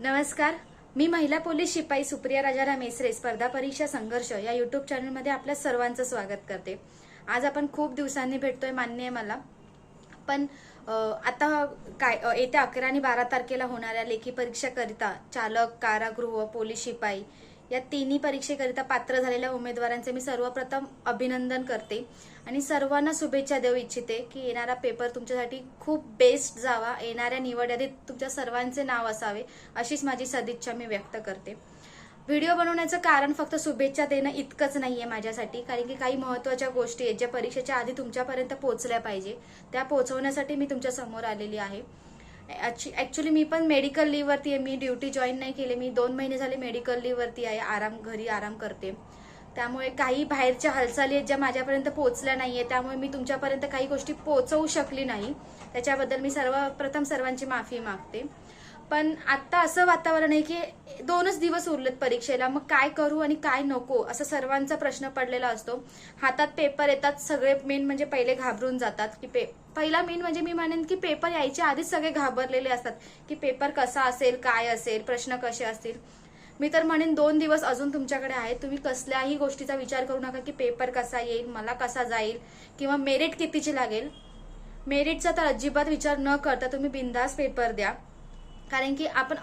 नमस्कार. मी महिला पोलीस शिपाई सुप्रिया राजाराम मेसरे स्पर्धा परीक्षा संघर्ष या युट्यूब चॅनलमध्ये आपल्या सर्वांचं स्वागत करते. आज आपण खूप दिवसांनी भेटतोय मान्य आहे मला. पण आता काय येत्या अकरा आणि बारा तारखेला होणाऱ्या लेखी परीक्षाकरिता चालक कारागृह पोलीस शिपाई या तिन्ही परीक्षेकरिता पात्र झालेल्या उमेदवारांचे मी सर्वप्रथम अभिनंदन करते. आणि सर्वांना शुभेच्छा देऊ इच्छिते की येणारा पेपर तुमच्यासाठी खूप बेस्ट जावा. येणाऱ्या निवड यादीत तुमच्या सर्वांचे नाव असावे अशीच माझी सदिच्छा मी व्यक्त करते. व्हिडिओ बनवण्याचं कारण फक्त शुभेच्छा देणं इतकंच नाहीये माझ्यासाठी कारण की काही महत्त्वाच्या गोष्टी आहेत ज्या परीक्षेच्या आधी तुमच्यापर्यंत पोहोचल्या पाहिजे. त्या पोहोचवण्यासाठी मी तुमच्यासमोर आलेली आहे. ऍक्च्युली मी पण मेडिकल लीववरती आहे. मी ड्युटी जॉईन नाही केली. मी दोन महिने झाले मेडिकल लीववरती आहे. आराम घरी आराम करते. त्यामुळे काही बाहेरच्या हालचाली आहेत ज्या माझ्यापर्यंत पोहोचल्या नाहीये त्यामुळे मी तुमच्यापर्यंत काही गोष्टी पोहोचवू शकली नाही. त्याच्याबद्दल मी सर्वप्रथम सर्वांची माफी मागते. पण आता असं वातावरण आहे की दोनच दिवस उरलेत परीक्षेला. मग काय करू आणि काय नको असं सर्वांचा प्रश्न पडलेला असतो. हातात पेपर येतात सगळे मेन म्हणजे पहिले घाबरून जातात की पे पहिला मेन म्हणजे मी म्हणेन की पेपर यायच्या आधीच सगळे घाबरलेले असतात की पेपर कसा असेल काय असेल प्रश्न कसे असतील. मी तर म्हणेन दोन दिवस अजून तुमच्याकडे आहेत तुम्ही कसल्याही गोष्टीचा विचार करू नका की पेपर कसा येईल मला कसा जाईल किंवा मेरिट कितीची लागेल. मेरिटचा तर अजिबात विचार न करता तुम्ही बिंदास पेपर द्या. कारण की आपण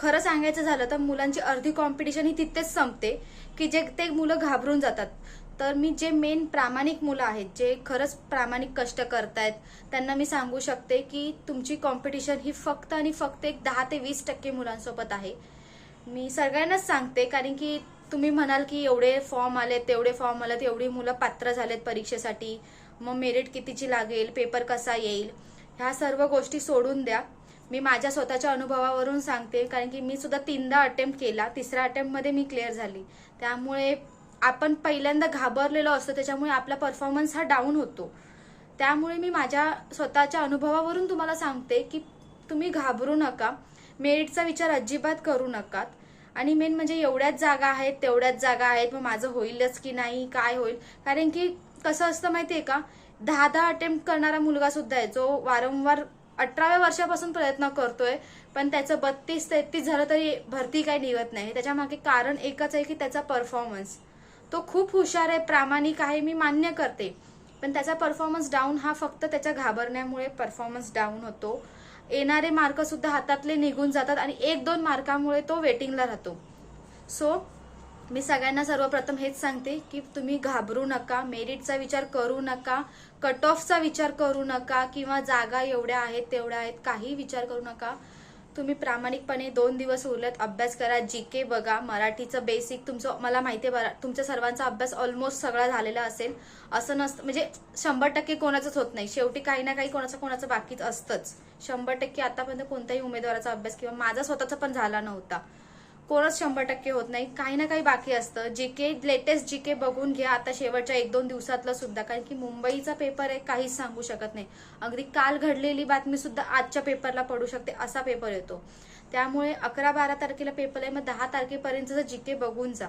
खरं सांगायचं झालं तर मुलांची अर्धी कॉम्पिटिशन ही तिथेच संपते की जे ते मुलं घाबरून जातात. तर मी जे मेन प्रामाणिक मुलं आहेत जे खरंच प्रामाणिक कष्ट करतायत त्यांना मी सांगू शकते की तुमची कॉम्पिटिशन ही फक्त आणि फक्त एक दहा ते वीस टक्के मुलांसोबत आहे. मी सगळ्यांनाच सांगते कारण की तुम्ही म्हणाल की एवढे फॉर्म आलेत तेवढे फॉर्म आलेत एवढी मुलं पात्र झालेत परीक्षेसाठी मग मेरिट कितीची लागेल पेपर कसा येईल ह्या सर्व गोष्टी सोडून द्या. मी माझ्या स्वतःच्या अनुभवावरून सांगते कारण की मी सुद्धा तीनदा अटेम्प्ट केला तिसऱ्या अटेम्प्टमध्ये मी क्लिअर झाली. त्यामुळे आपण पहिल्यांदा घाबरलेलो असतो त्याच्यामुळे आपला परफॉर्मन्स हा डाऊन होतो. त्यामुळे मी माझ्या स्वतःच्या अनुभवावरून तुम्हाला सांगते की तुम्ही घाबरू नका. मेरिटचा विचार अजिबात करू नका. आणि मेन म्हणजे एवढ्याच जागा आहेत तेवढ्याच जागा आहेत मग माझं होईलच की नाही काय होईल? कारण की कसं असतं माहितीये का? दहा दहा अटेम्प्ट करणारा मुलगा सुद्धा आहे जो वारंवार अठराव्या वर्षापासून प्रयत्न करतोय पण त्याचं बत्तीस तेहतीस झालं तरी भरती काही निघत नाही. त्याच्यामागे कारण एकच आहे की त्याचा परफॉर्मन्स तो खूप हुशार आहे प्रामाणिक आहे मी मान्य करते. पण त्याचा परफॉर्मन्स डाऊन हा फक्त त्याच्या घाबरण्यामुळे परफॉर्मन्स डाऊन होतो. येणारे मार्क सुद्धा हातातले निघून जातात आणि एक दोन मार्कामुळे तो वेटिंगला राहतो. सो मी सगळ्यांना सर्वप्रथम हेच सांगते की तुम्ही घाबरू नका मेरिटचा विचार करू नका कट ऑफचा विचार करू नका किंवा जागा एवढ्या आहेत तेवढ्या आहेत काही विचार करू नका. तुम्ही प्रामाणिकपणे दोन दिवस उरलेत अभ्यास करा. जी के बघा. मराठीचं बेसिक तुमचं मला माहिती आहे तुमच्या सर्वांचा अभ्यास ऑलमोस्ट सगळा झालेला असेल. असं नसतं म्हणजे शंभर टक्के कोणाचंच होत नाही. शेवटी काही ना काही कोणाचं कोणाचं बाकीच असतंच. शंभर टक्के आतापर्यंत कोणत्याही उमेदवाराचा अभ्यास किंवा माझा स्वतःचा पण झाला नव्हता. कोणच शंभर टक्के होत नाही. काही ना काही बाकी असतं. जी के लेटेस्ट जी के बघून घ्या. आता शेवटच्या एक दोन दिवसातलं सुद्धा. कारण की मुंबईचा पेपर आहे काहीच सांगू शकत नाही. अगदी काल घडलेली बातमी सुद्धा आजच्या पेपरला पडू शकते असा पेपर येतो. त्यामुळे अकरा बारा तारखेला पेपर आहे. मग दहा तारखेपर्यंत जी के बघून जा.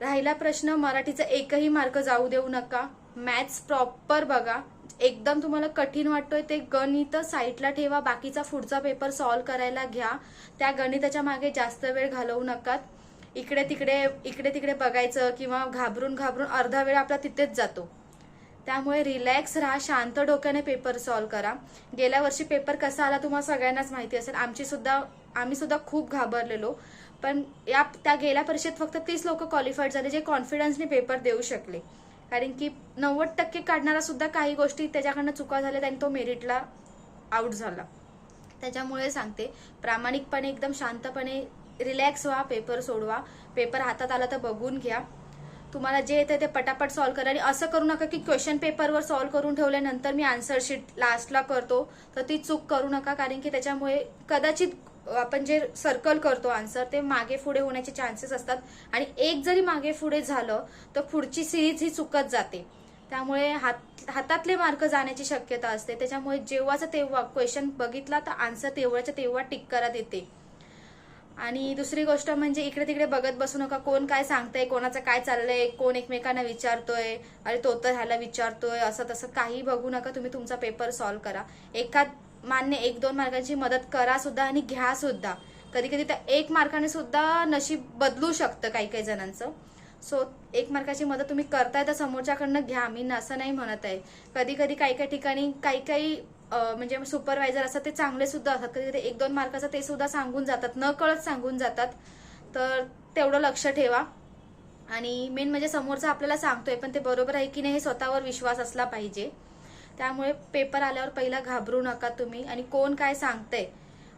राहिला प्रश्न मराठीचा एकही मार्क जाऊ देऊ नका. मॅथ्स प्रॉपर बघा. एकदम तुम्हाला कठीण वाटतोय ते गणित साईडला ठेवा बाकीचा पुढचा पेपर सॉल्व करायला घ्या. त्या गणिताच्या मागे जास्त वेळ घालवू नका इकडे तिकडे इकडे तिकडे बघायचं किंवा घाबरून घाबरून अर्धा वेळ आपला तिथेच जातो. त्यामुळे रिलॅक्स राहा शांत डोक्याने पेपर सॉल्व करा. गेल्या वर्षी पेपर कसा आला तुम्हाला सगळ्यांनाच माहिती असेल. आमची सुद्धा आम्ही सुद्धा खूप घाबरलेलो. पण या त्या गेल्या परीक्षेत फक्त तीस लोक क्वालिफाईड झाले जे कॉन्फिडन्सने पेपर देऊ शकले. कारण की नव्वद टक्के काढणारा सुद्धा काही गोष्टी त्याच्याकडनं चुका झाल्या आणि तो मेरिटला आउट झाला. त्याच्यामुळे सांगते प्रामाणिकपणे एकदम शांतपणे रिलॅक्स व्हा पेपर सोडवा. पेपर हातात आला तर बघून घ्या. तुम्हाला जे येते ते पटापट सॉल्व्ह करा. आणि असं करू नका की क्वेश्चन पेपरवर सॉल्व्ह करून ठेवल्यानंतर मी आन्सर शीट लास्टला करतो तर ती चूक करू नका. कारण की त्याच्यामुळे कदाचित आपण जे सर्कल करतो आन्सर ते मागे पुढे होण्याचे चान्सेस असतात. आणि एक जरी मागे पुढे झालं तर पुढची सिरीज ही चुकत जाते. त्यामुळे हात हातातले मार्क जाण्याची शक्यता असते. त्याच्यामुळे जेव्हाचा तेव्हा क्वेश्चन बघितला तर आन्सर तेव्हाच्या तेव्हा टिक करत येते. आणि दुसरी गोष्ट म्हणजे इकडे तिकडे बघत बसू नका. कोण काय सांगतंय कोणाचं काय चाललंय कोण एकमेकांना विचारतोय अरे तो तर ह्याला विचारतोय असं तसं काही बघू नका. तुम्ही तुमचा पेपर सॉल्व्ह करा. एखाद मान्य एक दोन मार्काची मदत करा सुद्धा आणि घ्या सुद्धा. कधी कधी त्या एक मार्काने सुद्धा नशीब बदलू शकतं काही काही जणांचं. सो एक मार्काची मदत तुम्ही करताय तर समोरच्याकडनं घ्या. मी असं नाही म्हणत आहे. कधी कधी काही काही ठिकाणी काही काही म्हणजे सुपरवायझर असतात ते चांगले सुद्धा असतात. कधी कधी एक दोन मार्काचं ते सुद्धा सांगून जातात. न कळत सांगून जातात. तर तेवढं लक्ष ठेवा. आणि मेन म्हणजे समोरचा आपल्याला सांगतोय पण ते बरोबर आहे की नाही हे स्वतःवर विश्वास असला पाहिजे. त्यामुळे पेपर आल्यावर पहिला घाबरू नका तुम्ही. आणि कोण काय सांगतंय?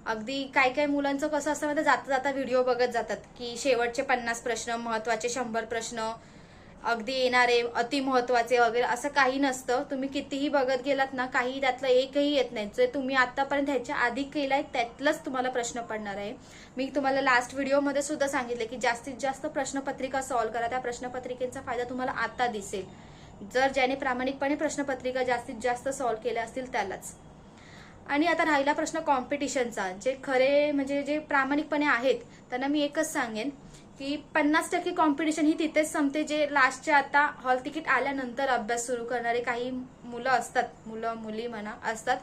अगदी काय काय मुलांचं कसं असतं म्हणजे जाता जाता व्हिडिओ बघत जातात की शेवटचे पन्नास प्रश्न महत्त्वाचे शंभर प्रश्न अगदी येणारे अतिमहत्वाचे वगैरे असं काही नसतं. तुम्ही कितीही बघत गेलात ना काही त्यातलं एकही येत नाही. जे तुम्ही आतापर्यंत ह्याच्या आधी केलंय त्यातलंच तुम्हाला प्रश्न पडणार आहे. मी तुम्हाला लास्ट व्हिडिओमध्ये सुद्धा सांगितले की जास्तीत जास्त प्रश्नपत्रिका सॉल्व्ह करा. त्या प्रश्नपत्रिकेचा फायदा तुम्हाला आता दिसेल. जर ज्याने प्रामाणिकपणे प्रश्नपत्रिका जास्तीत जास्त सॉल्व्ह केल्या असतील त्यालाच. आणि आता राहिला प्रश्न कॉम्पिटिशनचा जे खरे म्हणजे जे प्रामाणिकपणे आहेत त्यांना मी एकच सांगेन की पन्नास टक्के कॉम्पिटिशन ही तिथेच संपते जे लास्टच्या आता हॉल तिकीट आल्यानंतर अभ्यास सुरू करणारे काही मुलं असतात मुलं मुली म्हणा असतात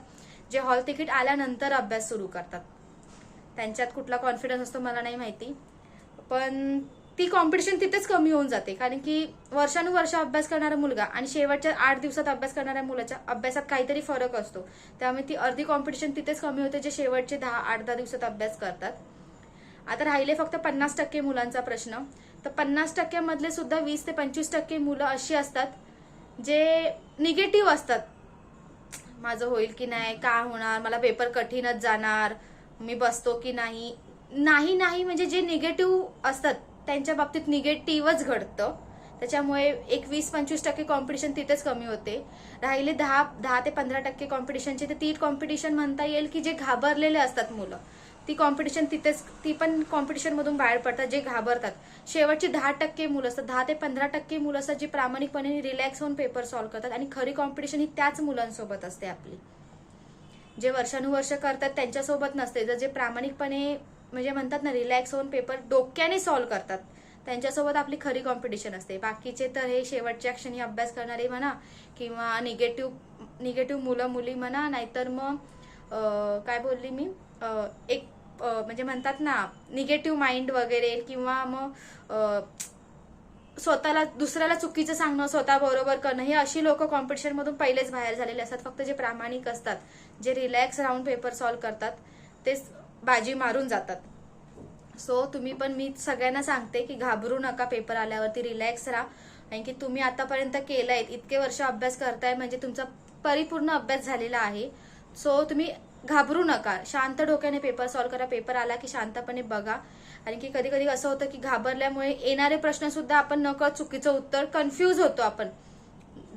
जे हॉल तिकीट आल्यानंतर अभ्यास सुरू करतात. त्यांच्यात कुठला कॉन्फिडन्स असतो मला नाही माहिती. पण ती कॉम्पिटिशन तिथेच कमी होऊन जाते. कारण की वर्षानुवर्ष अभ्यास करणारा मुलगा आणि शेवटच्या आठ दिवसात अभ्यास करणाऱ्या मुलाच्या अभ्यासात काहीतरी फरक असतो. त्यामुळे ती अर्धी कॉम्पिटिशन तिथेच कमी होते जे शेवटचे दहा आठ दहा दिवसात अभ्यास करतात. आता राहिले फक्त पन्नास टक्के मुलांचा प्रश्न. तर पन्नास टक्क्यामधले सुद्धा वीस ते पंचवीस टक्के मुलं अशी असतात जे निगेटिव्ह असतात. माझं होईल की नाही का होणार मला पेपर कठीणच जाणार मी बसतो की नाही. नाही नाही म्हणजे जे निगेटिव्ह असतात त्यांच्या बाबतीत निगेटिव्हच घडतं. त्याच्यामुळे एक वीस पंचवीस टक्के कॉम्पिटिशन तिथेच कमी होते. राहिले दहा दहा ते पंधरा टक्के कॉम्पिटिशनचे ते ती कॉम्पिटिशन म्हणता येईल की जे घाबरलेले असतात मुलं. ती कॉम्पिटिशन तिथेच ती पण कॉम्पिटिशन मधून बाहेर पडतात जे घाबरतात. शेवटची दहा टक्के मुलं असतात दहा ते पंधरा टक्के मुलं असतात जी प्रामाणिकपणे रिलॅक्स होऊन पेपर सॉल्व्ह करतात आणि खरी कॉम्पिटिशन ही त्याच मुलांसोबत असते आपली. जे वर्षानुवर्ष करतात त्यांच्यासोबत नसते जर जे प्रामाणिकपणे म्हणजे म्हणतात ना रिलॅक्स होऊन पेपर डोक्याने सॉल्व्ह करतात. त्यांच्यासोबत आपली खरी कॉम्पिटिशन असते. बाकीचे तर हे शेवटच्या क्षणी अभ्यास करणारे म्हणा किंवा निगेटिव्ह निगेटिव्ह मुलं मुली म्हणा नाहीतर मग काय बोलली मी? एक म्हणजे म्हणतात ना निगेटिव्ह माइंड वगैरे किंवा मग स्वतःला दुसऱ्याला चुकीचं सांगणं स्वतः बरोबर करणं हे अशी लोक कॉम्पिटिशन मधून पहिलेच बाहेर झालेले असतात. फक्त जे प्रामाणिक असतात जे रिलॅक्स राहून पेपर सॉल्व्ह करतात तेच बाजी मारून जातात. सो तुम्ही पण मी सगळ्यांना सांगते की घाबरू नका पेपर आल्यावरती रिलॅक्स राहा. कारण की तुम्ही आतापर्यंत केलंय इतके वर्ष अभ्यास करताय म्हणजे तुमचा परिपूर्ण अभ्यास झालेला आहे. सो तुम्ही घाबरू नका. शांत डोक्याने पेपर सॉल्व्ह करा. पेपर आला की शांतपणे बघा. आणि की कधी कधी असं होतं की घाबरल्यामुळे येणारे प्रश्न सुद्धा आपण नकळत चुकीचं उत्तर कन्फ्यूज होतो आपण.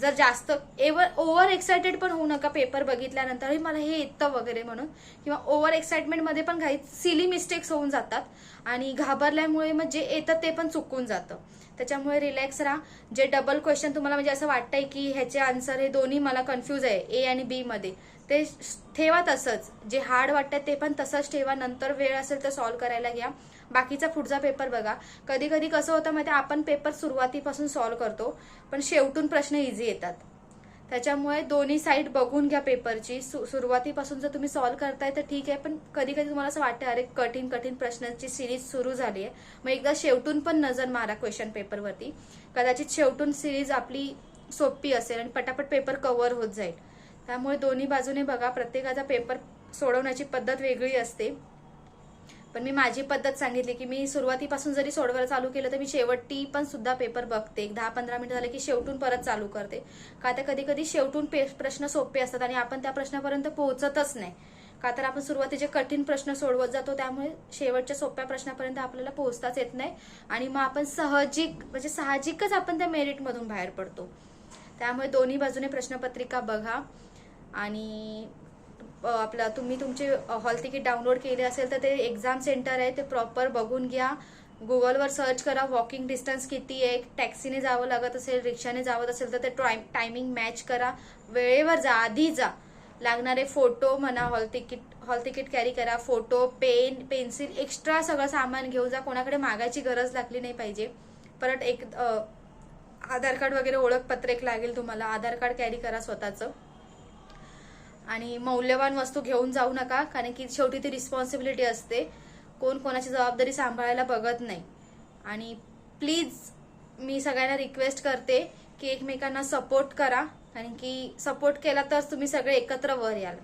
जर जास्त एवर ओव्हर एक्सायटेड पण होऊ नका पेपर बघितल्यानंतर मला हे येतं वगैरे म्हणून किंवा ओव्हर एक्साइटमेंटमध्ये पण काही सिली मिस्टेक्स होऊन जातात. आणि घाबरल्यामुळे मग जे येतं ते पण चुकून जातं. त्याच्यामुळे रिलॅक्स राहा. जे डबल क्वेश्चन तुम्हाला म्हणजे असं वाटतंय की ह्याचे आन्सर हे दोन्ही मला कन्फ्यूज आहे ए आणि बी मध्ये ते ठेवा तसंच. जे हार्ड वाटतं ते पण तसंच ठेवा. नंतर वेळ असेल तर सॉल्व्ह करायला घ्या. बाकीचा पुढचा पेपर बघा. कधी कधी कसं होतं माहिती आपण पेपर सुरुवातीपासून सॉल्व्ह करतो पण शेवटून प्रश्न इझी येतात. त्याच्यामुळे दोन्ही साईड बघून घ्या पेपरची सु- सुरुवातीपासून जर तुम्ही सॉल्व्ह करताय तर ठीक आहे पण कधी कधी तुम्हाला असं वाटतं अरे कठीण कठीण प्रश्नांची सिरीज सुरू झाली आहे. मग एकदा शेवटून पण नजर मारा क्वेश्चन पेपरवरती कदाचित शेवटून सिरीज आपली सोपी असेल आणि पटापट पेपर कव्हर होत जाईल. त्यामुळे दोन्ही बाजूने बघा. प्रत्येकाचा पेपर सोडवण्याची पद्धत वेगळी असते. पण मी माझी पद्धत सांगितली की मी सुरुवातीपासून जरी सोडवायला चालू केलं तर मी शेवटी पण सुद्धा पेपर बघते. एक दहा पंधरा मिनिटं झाले की शेवटून परत चालू करते. का तर कधी कधी शेवटून पे- प्रश्न सोपे असतात आणि आपण त्या प्रश्नापर्यंत पोहोचतच नाही. का तर आपण सुरुवातीचे कठीण प्रश्न सोडवत जातो त्यामुळे शेवटच्या सोप्या प्रश्नापर्यंत आपल्याला पोहोचताच येत नाही. आणि मग आपण सहजिक म्हणजे साहजिकच आपण त्या मेरिटमधून बाहेर पडतो. त्यामुळे दोन्ही बाजूने प्रश्नपत्रिका बघा. आणि आपला तुम्ही तुमचे हॉल तिकीट डाउनलोड केले असेल तर ते एक्झाम सेंटर आहे ते प्रॉपर बघून घ्या. गुगलवर सर्च करा वॉकिंग डिस्टन्स किती आहे टॅक्सीने जावं लागत असेल रिक्षाने जावं असेल तर ते टायमिंग मॅच करा. वेळेवर जा आधी जा. लागणारे फोटो म्हणा hall ticket hall ticket carry करा. फोटो पेन पेन्सिल एक्स्ट्रा सगळं सामान घेऊन जा. कोणाकडे मागायची गरज लागली नाही पाहिजे. परत एक आधार कार्ड वगैरे ओळखपत्र एक लागेल तुम्हाला. आधार कार्ड कॅरी करा स्वतःचं. आणि मौल्यवान वस्तू घेऊन जाऊ नका कारण की शेवटी ती रिस्पॉन्सिबिलिटी असते. कोण कोणाची जबाबदारी सांभाळायला बघत नाही. आणि प्लीज मी सगळ्यांना रिक्वेस्ट करते की एकमेकांना सपोर्ट करा कारण की सपोर्ट केला तर तुम्ही सगळे एकत्र वर याल.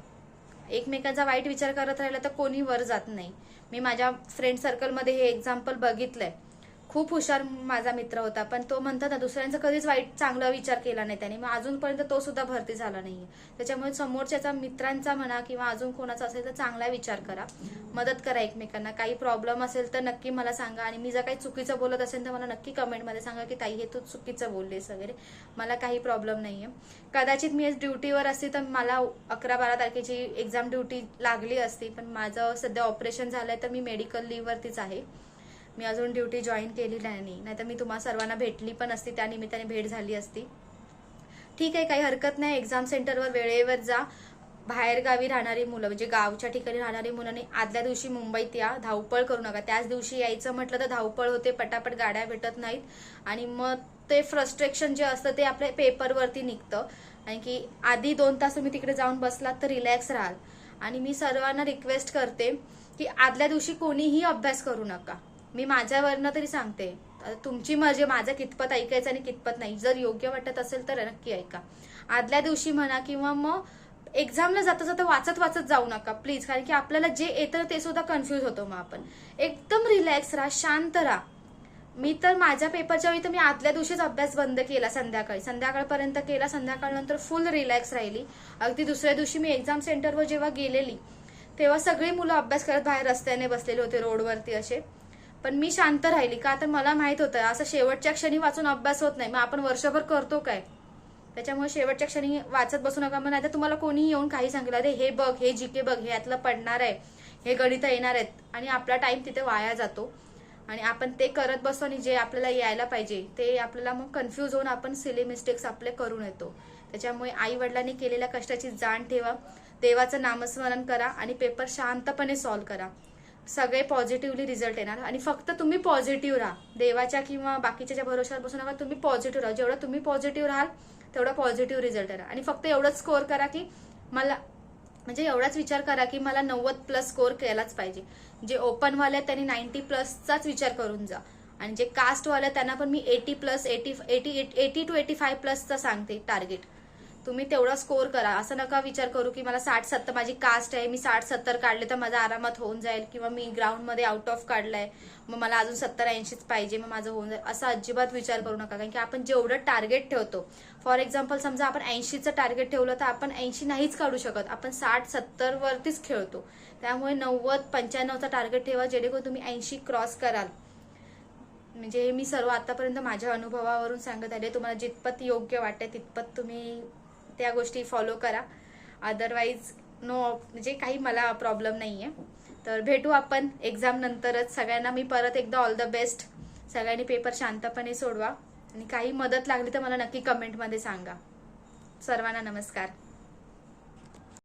एकमेकांचा वाईट विचार करत राहिला तर कोणी वर जात नाही. मी माझ्या फ्रेंड सर्कलमध्ये हे एक्झाम्पल बघितलंय. खूप हुशार माझा मित्र होता पण तो म्हणतात ना दुसऱ्यांचा कधीच वाईट चांगला विचार केला नाही त्याने. मग अजूनपर्यंत तो सुद्धा भरती झाला नाहीये. त्याच्यामुळे समोरच्याचा मित्रांचा म्हणा किंवा अजून कोणाचा असेल तर चांगला विचार करा. मदत करा एकमेकांना. काही प्रॉब्लेम असेल तर नक्की मला सांगा. आणि मी जर काही चुकीचं बोलत असेल तर मला नक्की कमेंटमध्ये सांगा की ताई हे तू चुकीचं बोललेस वगैरे. मला काही प्रॉब्लेम नाहीये. कदाचित मी ड्युटीवर असते तर मला अकरा बारा तारखेची एक्झाम ड्युटी लागली असती पण माझं सध्या ऑपरेशन झालंय तर मी मेडिकल लिव्हवरतीच आहे. मी अजून ड्युटी जॉईन केली नाही नाहीतर मी तुम्हा सर्वांना भेटली पण असती त्या निमित्ताने भेट झाली असती. ठीक आहे काही हरकत नाही एक्झाम सेंटरवर वेळेवर जा. बाहेर गावी राहणारी मुलं म्हणजे गावच्या ठिकाणी राहणारी मुलांनी आदल्या दिवशी मुंबईत या. धावपळ करू नका. त्याच दिवशी यायचं म्हटलं तर धावपळ होते पटापट गाड्या भेटत नाहीत. आणि मग ते फ्रस्ट्रेशन जे असतं ते आपल्या पेपरवरती निघतं. आणि की आधी दोन तास तुम्ही तिकडे जाऊन बसलात तर रिलॅक्स राहाल. आणि मी सर्वांना रिक्वेस्ट करते की आदल्या दिवशी कोणीही अभ्यास करू नका. मी माझ्यावरनं तरी सांगते. तुमची मर्जी माझं कितपत ऐकायचं आणि कितपत नाही. जर योग्य वाटत असेल तर नक्की ऐका. आदल्या दिवशी म्हणा किंवा मग एक्झामला जाता जाता वाचत वाचत जाऊ नका प्लीज कारण की आपल्याला जे येतं ते सुद्धा कन्फ्युज होतो मग आपण. एकदम रिलॅक्स राहा शांत राहा. मी तर माझ्या पेपरच्या वेळी तर मी आदल्या दिवशीच अभ्यास बंद केला संध्याकाळी. संध्याकाळपर्यंत केला संध्याकाळनंतर फुल रिलॅक्स राहिली. अगदी दुसऱ्या दिवशी मी एक्झाम सेंटरवर जेव्हा गेलेली तेव्हा सगळी मुलं अभ्यास करत बाहेर रस्त्याने बसलेले होते रोडवरती असे. पण मी शांत राहिली. का तर मला माहीत होतं असं शेवटच्या क्षणी वाचून अभ्यास होत नाही. मग आपण वर्षभर करतो काय? त्याच्यामुळे शेवटच्या क्षणी वाचत बसू नका मग नाही तुम्हाला कोणीही येऊन काही सांगितलं अरे हे बघ हे जीके बघ हे यातलं पडणार आहे. हे गणित येणार आहेत. आणि आपला टाइम तिथे वाया जातो. आणि आपण ते करत बसतो आणि जे आपल्याला यायला पाहिजे ते आपल्याला मग कन्फ्यूज होऊन आपण सिली मिस्टेक्स आपले करून येतो. त्याच्यामुळे आई वडिलांनी केलेल्या कष्टाची जाण ठेवा. देवाचं नामस्मरण करा आणि पेपर शांतपणे सॉल्व्ह करा. सगळे पॉझिटिव्हली रिझल्ट येणार. आणि फक्त तुम्ही पॉझिटिव्ह राहा. देवाच्या किंवा बाकीच्या ज्या भरोशावर बसू नका तुम्ही पॉझिटिव्ह राहा. जेवढं तुम्ही पॉझिटिव्ह राहाल तेवढा पॉझिटिव्ह रिझल्ट येणार. आणि फक्त एवढंच स्कोअर करा की मला म्हणजे एवढाच विचार करा की मला नव्वद प्लस स्कोअर केलाच पाहिजे. जे ओपनवाले आहेत त्यांनी नाईन्टी प्लसचाच विचार करून जा. आणि जे कास्टवाले त्यांना पण मी eighty plus eighty eighty eighty two eighty five प्लसचा सांगते टार्गेट तुम्ही तेवढा स्कोअर करा. असं नका विचार करू की मला साठ सत्तर माझी कास्ट आहे मी साठ सत्तर काढले तर माझा आरामात होऊन जाईल किंवा मी ग्राउंडमध्ये आउट ऑफ काढलाय मग मला अजून सत्तर ऐंशीच पाहिजे मग माझं होऊन जाईल. असा अजिबात विचार करू नका. कारण की आपण जेवढं टार्गेट ठेवतो फॉर एक्झाम्पल समजा आपण ऐंशीचं टार्गेट ठेवलं तर आपण ऐंशी नाहीच काढू शकत. आपण साठ सत्तर वरतीच खेळतो. त्यामुळे नव्वद पंच्याण्णवचा टार्गेट ठेवा जेणेकरून तुम्ही ऐंशी क्रॉस कराल. म्हणजे हे मी सर्व आतापर्यंत माझ्या अनुभवावरून सांगत आले. तुम्हाला जितपत योग्य वाटते तितपत तुम्ही त्या गोष्टी फॉलो करा. अदरवाईज नो म्हणजे काही मला प्रॉब्लेम नाही आहे तर भेटू आपण एक्झाम नंतरच. सगळ्यांना मी परत एकदा ऑल द बेस्ट सगळ्यांनी पेपर शांतपणे सोडवा. आणि काही मदत लागली तर मला नक्की कमेंटमध्ये सांगा. सर्वांना नमस्कार.